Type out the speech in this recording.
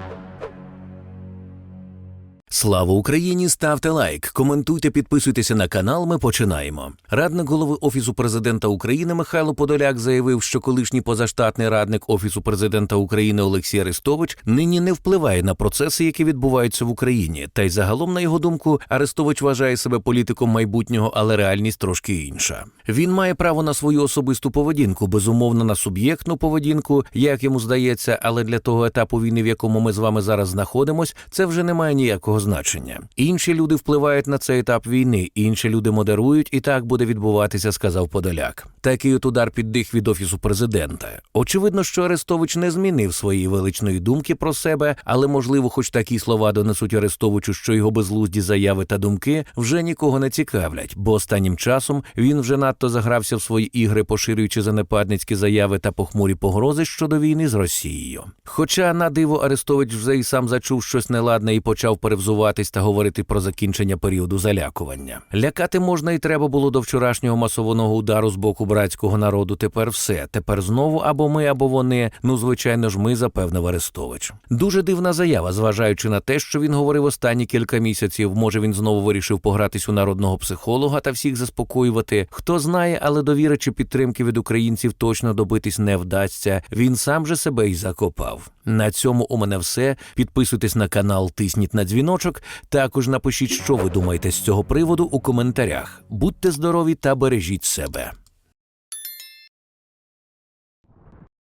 Thank you. Слава Україні! Ставте лайк, коментуйте, підписуйтеся на канал. Ми починаємо. Радник голови Офісу президента України Михайло Подоляк заявив, що колишній позаштатний радник Офісу президента України Олексій Арестович нині не впливає на процеси, які відбуваються в Україні. Та й загалом, на його думку, Арестович вважає себе політиком майбутнього, але реальність трошки інша. Він має право на свою особисту поведінку, безумовно на суб'єктну поведінку, як йому здається, але для того етапу війни, в якому ми з вами зараз знаходимось, це вже не має ніякого значення. Інші люди впливають на цей етап війни, інші люди модерують, і так буде відбуватися, сказав Подоляк. Такий от удар під дих від офісу президента. Очевидно, що Арестович не змінив своєї величної думки про себе, але можливо, хоч такі слова донесуть Арестовичу, що його безглузді заяви та думки вже нікого не цікавлять, бо останнім часом він вже надто загрався в свої ігри, поширюючи занепадницькі заяви та похмурі погрози щодо війни з Росією. Хоча на диво Арестович вже й сам зачув щось неладне і почав перевзуватись та говорити про закінчення періоду залякування. Лякати можна і треба було до вчорашнього масованого удару з боку братського народу. Тепер все. Тепер знову або ми, або вони. Ну, звичайно ж, ми запевнив Арестович. Дуже дивна заява, зважаючи на те, що він говорив останні кілька місяців. Може, він знову вирішив погратись у народного психолога та всіх заспокоювати. Хто знає, але довіри чи підтримки від українців точно добитись не вдасться. Він сам же себе й закопав. На цьому у мене все. Підписуйтесь на канал, тисніть на дзвіночок. Також напишіть, що ви думаєте з цього приводу у коментарях. Будьте здорові та бережіть себе.